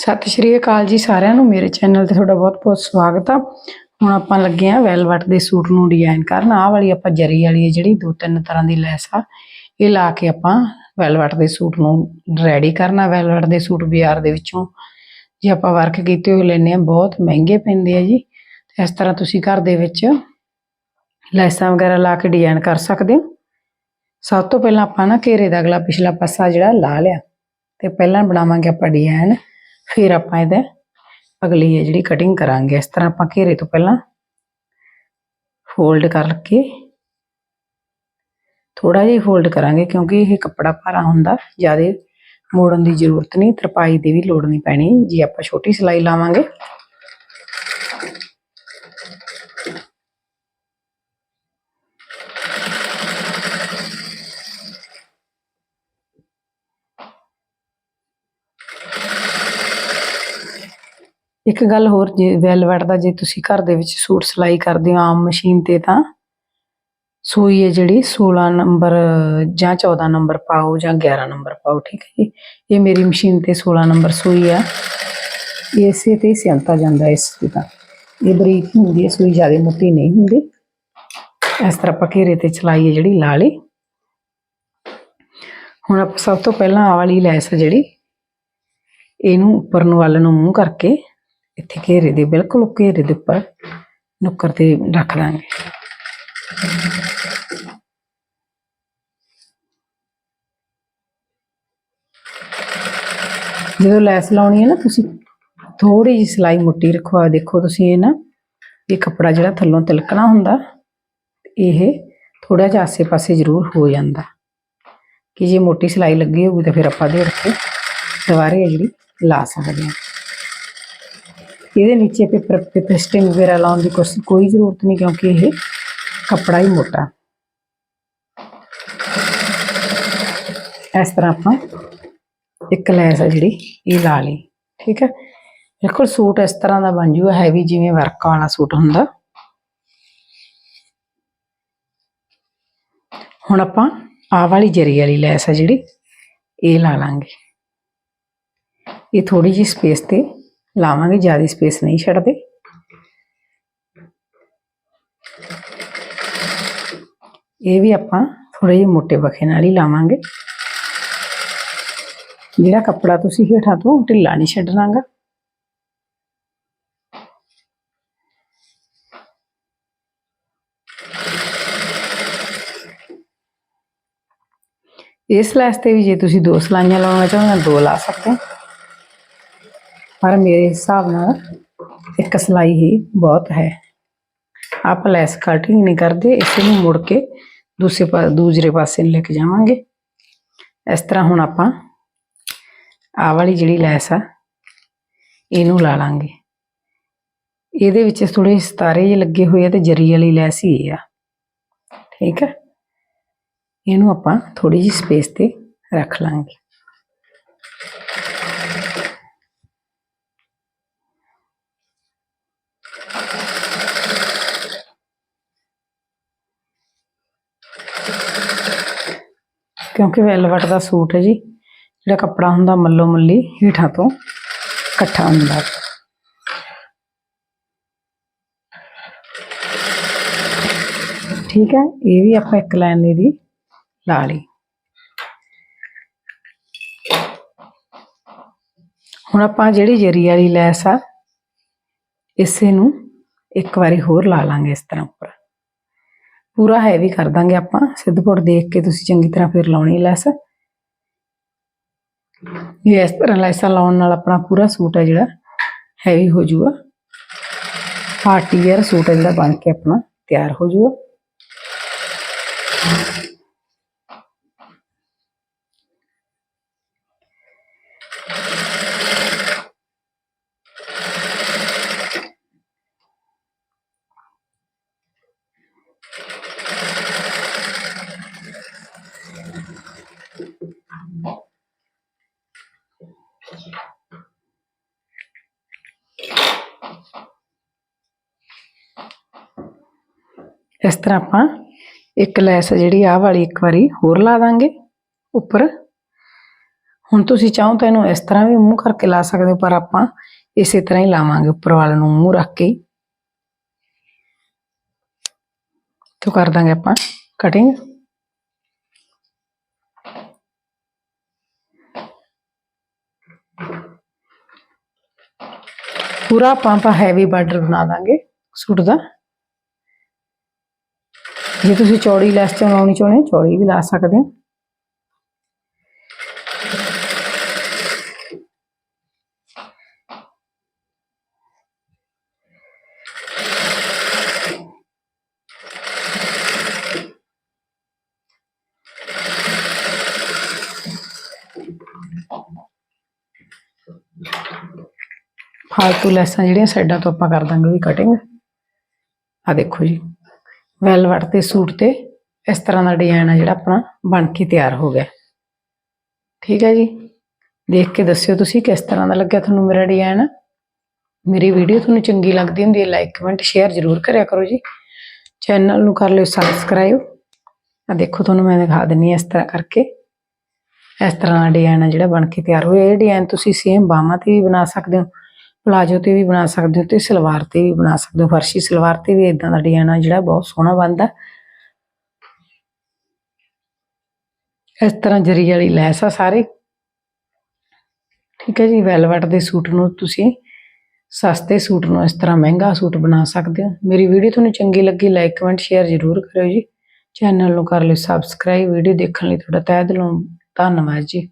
ਸਤਿ ਸ਼੍ਰੀ ਅਕਾਲ ਜੀ ਸਾਰਿਆਂ ਨੂੰ। ਮੇਰੇ ਚੈਨਲ ਤੇ ਤੁਹਾਡਾ ਬਹੁਤ-ਬਹੁਤ ਸਵਾਗਤ ਆ। ਹੁਣ ਆਪਾਂ ਲੱਗੇ ਆ ਵੈਲਵਟ ਦੇ ਸੂਟ ਨੂੰ ਡਿਜ਼ਾਈਨ ਕਰਨ। ਆਹ ਵਾਲੀ ਆਪਾਂ ਜਰੀ ਵਾਲੀ ਹੈ ਜਿਹੜੀ, ਦੋ ਤਿੰਨ ਤਰ੍ਹਾਂ ਦੀ ਲੈਸ ਆ। ਇਹ ਲਾ ਕੇ ਆਪਾਂ ਵੈਲਵਟ ਦੇ ਸੂਟ ਨੂੰ ਰੈਡੀ ਕਰਨਾ। ਵੈਲਵਟ ਦੇ ਸੂਟ ਬਾਜ਼ਾਰ ਦੇ ਵਿੱਚੋਂ ਜੇ ਆਪਾਂ ਵਰਕ ਕੀਤੇ ਹੋਏ ਲੈਨੇ ਆ, ਬਹੁਤ ਮਹਿੰਗੇ ਪੈਂਦੇ ਆ ਜੀ। ਇਸ ਤਰ੍ਹਾਂ ਤੁਸੀਂ ਘਰ ਦੇ ਵਿੱਚ ਲੈਸਾਂ ਵਗੈਰਾ ਲਾ ਕੇ ਡਿਜ਼ਾਈਨ ਕਰ ਸਕਦੇ ਹੋ। ਸਭ ਤੋਂ ਪਹਿਲਾਂ ਆਪਾਂ ਨਾ ਘੇਰੇ ਦਾ ਅਗਲਾ ਪਿਛਲਾ ਪਾਸਾ ਜਿਹੜਾ ਲਾ ਲਿਆ। ਤੇ ਪਹਿਲਾਂ ਬਣਾਵਾਂਗੇ ਆਪਾਂ ਡਿਜ਼ਾਈਨ ਫਿਰ ਆਪਾਂ ਇਹਦੇ ਅਗਲੀ ਹੈ ਜਿਹੜੀ ਕਟਿੰਗ ਕਰਾਂਗੇ, ਇਸ ਤਰ੍ਹਾਂ ਆਪਾਂ ਘੇਰੇ ਤੋਂ ਪਹਿਲਾਂ ਫੋਲਡ ਕਰਕੇ ਥੋੜਾ ਜਿਹਾ ਫੋਲਡ ਕਰਾਂਗੇ, ਕਿਉਂਕਿ ਇਹ ਕੱਪੜਾ ਭਾਰਾ ਹੁੰਦਾ, ਜ਼ਿਆਦਾ ਮੋੜਨ ਦੀ ਜ਼ਰੂਰਤ ਨਹੀਂ, ਤਰਪਾਈ ਦੀ ਵੀ ਲੋੜ ਨਹੀਂ ਪੈਣੀ, ਜੇ ਆਪਾਂ ਛੋਟੀ ਸਿਲਾਈ ਲਾਵਾਂਗੇ ਇੱਕ ਗੱਲ ਹੋਰ, ਜੇ ਵੈਲਵਟ ਦਾ ਜੇ ਤੁਸੀਂ ਘਰ ਦੇ ਵਿੱਚ ਸੂਟ ਸਿਲਾਈ ਕਰਦੇ ਹੋ ਆਮ ਮਸ਼ੀਨ ਤੇ, ਤਾਂ ਸੂਈ ਹੈ ਜਿਹੜੀ 16 ਨੰਬਰ ਜਾਂ 14 ਨੰਬਰ ਪਾਓ ਜਾਂ 11 ਨੰਬਰ ਪਾਓ, ਠੀਕ ਹੈ ਜੀ? ਇਹ ਮੇਰੀ ਮਸ਼ੀਨ ਤੇ 16 ਨੰਬਰ ਸੂਈ ਆ। ਇਸੇ ਤੇ ਹੀ ਜਾਂਦਾ ਇਸ ਤੇ ਤਾਂ। ਇਹ ਬਰੀਕ ਹੁੰਦੀ ਹੈ ਸੂਈ ਜ਼ਿਆਦਾ ਮੋਟੀ ਨਹੀਂ ਹੁੰਦੀ। ਇਸ ਤਰ੍ਹਾਂ ਆਪਾਂ ਘੇਰੇ ਤੇ ਚਲਾਈ ਹੈ ਜਿਹੜੀ ਲਾ ਲਈ ਹੁਣ ਆਪਾਂ ਸਭ ਤੋਂ ਪਹਿਲਾਂ ਆ ਵਾਲੀ ਲੈਸ ਆ ਜਿਹੜੀ, ਇਹਨੂੰ ਉੱਪਰ ਨੂੰ ਵੱਲ ਨੂੰ ਮੂੰਹ ਕਰਕੇ ਇੱਥੇ ਘੇਰੇ ਦੇ, ਬਿਲਕੁਲ ਘੇਰੇ ਦੇ ਉੱਪਰ ਨੁੱਕਰ ਤੇ ਰੱਖ ਦਾਂਗੇ ਜਦੋਂ ਲੈਸ ਲਾਉਣੀ ਹੈ ਨਾ, ਤੁਸੀਂ ਥੋੜੀ ਜਿਹੀ ਸਿਲਾਈ ਮੁੱਟੀ ਰਖਵਾ ਦੇਖੋ ਤੁਸੀਂ ਇਹ ਨਾ, ਇਹ ਕੱਪੜਾ ਜਿਹੜਾ ਥੱਲੋਂ ਤਿਲਕਣਾ ਹੁੰਦਾ, ਇਹ ਥੋੜਾ ਜਿਹਾ ਆਸੇ-ਪਾਸੇ ਜ਼ਰੂਰ ਹੋ ਜਾਂਦਾ। ਕਿ ਜੇ ਮੋਟੀ ਸਿਲਾਈ ਲੱਗੀ ਹੋਊਗੀ ਤਾਂ ਫਿਰ ਆਪਾਂ ਦੇ ਕੇ ਦੁਬਾਰੇ ਜਿਹੜੀ ਲਾ ਸਕਦੇ ਹਾਂ। ਇਹਦੇ ਨੀਚੇ ਪੇਪਰ ਪੇਪਰ ਵਗੈਰਾ ਲਾਉਣ ਦੀ ਕੋਈ ਕੋਈ ਜ਼ਰੂਰਤ ਨਹੀਂ ਕਿਉਂਕਿ ਇਹ ਕੱਪੜਾ ਹੀ ਮੋਟਾ। ਇਸ ਤਰ੍ਹਾਂ ਆਪਾਂ ਇੱਕ ਲੈਸ ਆ ਜਿਹੜੀ, ਇਹ ਲਾ ਲਈ, ਠੀਕ ਹੈ? ਬਿਲਕੁਲ ਸੂਟ ਇਸ ਤਰ੍ਹਾਂ ਦਾ ਬਣ ਜੂਗਾ ਹੈਵੀ ਜਿਵੇਂ ਵਰਕ ਵਾਲਾ ਸੂਟ ਹੁੰਦਾ। ਹੁਣ ਆਪਾਂ ਆ ਵਾਲੀ ਜਰੀ ਵਾਲੀ ਲੈਸ ਆ ਜਿਹੜੀ, ਇਹ ਲਾ ਲਾਂਗੇ। ਇਹ ਥੋੜੀ ਜਿਹੀ ਸਪੇਸ ਤੇ ਲਾਵਾਂਗੇ ਜ਼ਿਆਦਾ ਸਪੇਸ ਨਹੀਂ ਛੱਡਦੇ ਇਹ ਵੀ ਆਪਾਂ ਥੋੜੇ ਜਿਹੇ ਮੋਟੇ ਬਖੇ ਨਾਲ ਹੀ ਲਾਵਾਂਗੇ ਜਿਹੜਾ ਕੱਪੜਾ ਤੁਸੀਂ ਹੇਠਾਂ ਤੋਂ ਢਿੱਲਾ ਨਹੀਂ ਛੱਡਣਾਗਾ ਇਸ ਲੈਸ ਤੇ ਵੀ ਜੇ ਤੁਸੀਂ ਦੋ ਸਲਾਈਆਂ ਲਾਉਣਾ ਚਾਹੁੰਦੇ ਹੋ ਦੋ ਲਾ ਸਕਦੇ ਹੋ ਪਰ ਮੇਰੇ ਹਿਸਾਬ ਨਾਲ ਇੱਕ ਸਲਾਈ ਹੀ ਬਹੁਤ ਹੈ। ਆਪ ਲੈਸ ਕਟਿੰਗ ਨਹੀਂ ਕਰਦੇ, ਇਸ ਨੂੰ ਮੁੜ ਕੇ ਦੂਸਰੇ ਪਾ ਦੂਸਰੇ ਪਾਸੇ ਨੂੰ ਲੈ ਕੇ ਜਾਵਾਂਗੇ। ਇਸ ਤਰ੍ਹਾਂ ਹੁਣ ਆਪਾਂ ਆ ਵਾਲੀ ਜਿਹੜੀ ਲੈਸ ਆ, ਇਹਨੂੰ ਲਾ ਲਾਂਗੇ। ਇਹਦੇ ਵਿੱਚ ਥੋੜੇ ਸਿਤਾਰੇ ਜਿਹੇ ਲੱਗੇ ਹੋਏ ਆ ਤੇ ਜਰੀ ਵਾਲੀ ਲੈਸ ਹੀ ਇਹ ਆ। ਠੀਕ ਹੈ ਇਹਨੂੰ ਆਪਾਂ ਥੋੜੀ ਜਿਹੀ ਸਪੇਸ ਤੇ ਰੱਖ ਲਾਂਗੇ। ਕਿਉਂਕਿ ਵੈਲਵਟ ਦਾ ਸੂਟ ਹੈ ਜੀ, ਜਿਹੜਾ ਕੱਪੜਾ ਹੁੰਦਾ ਮੱਲੋ ਮੱਲੀ ਹੀਠਾਂ ਤੋਂ ਇਕੱਠਾ ਹੁੰਦਾ ਠੀਕ ਹੈ, ਇਹ ਵੀ ਆਪਾਂ ਇੱਕ ਲਾਈਨ ਦੀ ਲਾ ਲਈ ਹੁਣ ਆਪਾਂ ਜਿਹੜੀ ਜਰੀ ਵਾਲੀ ਲੈਸ ਆ, ਇਸੇ ਨੂੰ ਇੱਕ ਵਾਰੀ ਹੋਰ ਲਾ ਲਾਂਗੇ ਇਸ ਤਰ੍ਹਾਂ ਉੱਪਰ। ਪੂਰਾ ਹੈਵੀ ਕਰ ਦਾਂਗੇ ਆਪਾਂ। ਸਿੱਧਪੁਰ ਦੇਖ ਕੇ ਤੁਸੀਂ ਚੰਗੀ ਤਰ੍ਹਾਂ ਫਿਰ ਲਾਉਣੀ ਲੈਸ। ਇਹ ਇਸ ਤਰ੍ਹਾਂ ਲੈਸਾਂ ਲਾਉਣ ਨਾਲ ਆਪਣਾ ਪੂਰਾ ਸੂਟ ਹੈ ਜਿਹੜਾ ਹੈਵੀ ਹੋ ਜਾਊਗਾ ਪਾਰਟੀ ਵੇਅਰ ਸੂਟ ਹੈ ਜਿਹੜਾ ਬਣ ਕੇ ਆਪਣਾ ਤਿਆਰ ਹੋ ਜਾਊਗਾ ਇਸ ਤਰ੍ਹਾਂ ਆਪਾਂ ਇੱਕ ਲੈਸ ਜਿਹੜੀ ਆਹ ਵਾਲੀ ਇੱਕ ਵਾਰੀ ਹੋਰ ਲਾ ਦਾਂਗੇ ਉੱਪਰ। ਹੁਣ ਤੁਸੀਂ ਚਾਹੋ ਤਾਂ ਇਹਨੂੰ ਇਸ ਤਰ੍ਹਾਂ ਵੀ ਮੂੰਹ ਕਰਕੇ ਲਾ ਸਕਦੇ ਹੋ, ਪਰ ਆਪਾਂ ਇਸੇ ਤਰ੍ਹਾਂ ਹੀ ਲਾਵਾਂਗੇ ਉੱਪਰ ਵਾਲੇ ਨੂੰ ਮੂੰਹ ਰੱਖ ਕੇ ਤੋ ਕਰ ਦਾਂਗੇ ਆਪਾਂ ਕਟਿੰਗ ਪੂਰਾ ਆਪਾਂ ਆਪਾਂ ਹੈਵੀ ਬਾਰਡਰ ਬਣਾ ਦਾਂਗੇ ਸੂਟ ਦਾ। ਜੇ ਤੁਸੀਂ ਚੌੜੀ ਲੈਸ ਚ ਲਾਉਣੀ ਚਾਹੁੰਦੇ ਹੋ, ਚੌੜੀ ਵੀ ਲਾ ਸਕਦੇ ਹੋ। ਫਾਲਤੂ ਲੈਸਾਂ ਜਿਹੜੀਆਂ ਸਾਈਡਾਂ ਤੋਂ ਆਪਾਂ ਕਰ ਦਾਂਗੇ ਵੀ ਕਟਿੰਗ ਆ ਦੇਖੋ ਜੀ ਵੈਲਵਟ 'ਤੇ ਸੂਟ ਤੇ ਇਸ ਤਰ੍ਹਾਂ ਦਾ ਡਿਜ਼ਾਈਨ ਆ ਜਿਹੜਾ ਆਪਣਾ ਬਣ ਕੇ ਤਿਆਰ ਹੋ ਗਿਆ। ਠੀਕ ਹੈ ਜੀ, ਦੇਖ ਕੇ ਦੱਸਿਓ ਤੁਸੀਂ ਕਿਸ ਤਰ੍ਹਾਂ ਦਾ ਲੱਗਿਆ ਤੁਹਾਨੂੰ ਮੇਰਾ ਡਿਜ਼ਾਈਨ ਮੇਰੀ ਵੀਡੀਓ ਤੁਹਾਨੂੰ ਚੰਗੀ ਲੱਗਦੀ ਹੁੰਦੀ ਹੈ ਲਾਈਕ ਕਮੈਂਟ ਸ਼ੇਅਰ ਜ਼ਰੂਰ ਕਰਿਆ ਕਰੋ ਜੀ। ਚੈਨਲ ਨੂੰ ਕਰ ਲਿਓ ਸਬਸਕ੍ਰਾਈਬ ਆ ਦੇਖੋ ਤੁਹਾਨੂੰ ਮੈਂ ਦਿਖਾ ਦਿੰਨੀ ਹਾਂ ਇਸ ਤਰ੍ਹਾਂ ਕਰਕੇ। ਇਸ ਤਰ੍ਹਾਂ ਦਾ ਡਿਜ਼ਾਈਨ ਆ ਜਿਹੜਾ ਬਣ ਕੇ ਤਿਆਰ ਹੋਇਆ। ਇਹ ਡਿਜ਼ਾਈਨ ਤੁਸੀਂ ਸੇਮ ਬਾਹਾਂ ਤੇ ਵੀ ਬਣਾ ਸਕਦੇ ਹੋ। ਪਲਾਜੋ ਤੇ ਵੀ ਬਣਾ ਸਕਦੇ ਹੋ ਤੇ ਸਲਵਾਰ ਤੇ ਵੀ ਬਣਾ ਸਕਦੇ ਹੋ, ਫਰਸ਼ੀ ਸਲਵਾਰ ਤੇ ਵੀ ਇਦਾਂ ਦਾ ਡਿਜ਼ਾਈਨ ਆ ਜਿਹੜਾ ਬਹੁਤ ਸੋਹਣਾ ਬਣਦਾ। ਇਸ ਤਰ੍ਹਾਂ ਜਰੀ ਵਾਲੀ ਲੈਸ ਆ ਸਾਰੇ। ਠੀਕ ਹੈ ਜੀ, ਵੈਲਵਟ ਦੇ ਸੂਟ ਨੂੰ ਤੁਸੀਂ ਸਸਤੇ ਸੂਟ ਨੂੰ ਇਸ ਤਰ੍ਹਾਂ ਮਹਿੰਗਾ ਸੂਟ ਬਣਾ ਸਕਦੇ ਹੋ। ਮੇਰੀ ਵੀਡੀਓ ਤੁਹਾਨੂੰ ਚੰਗੀ ਲੱਗੀ ਲਾਈਕ ਕਮੈਂਟ ਸ਼ੇਅਰ ਜ਼ਰੂਰ ਕਰਿਓ ਜੀ। ਚੈਨਲ ਨੂੰ ਕਰ ਲਿਓ ਸਬਸਕ੍ਰਾਈਬ ਵੀਡੀਓ ਦੇਖਣ ਲਈ ਤੁਹਾਡਾ ਤਹਿ ਦਿਲੋਂ ਧੰਨਵਾਦ ਜੀ।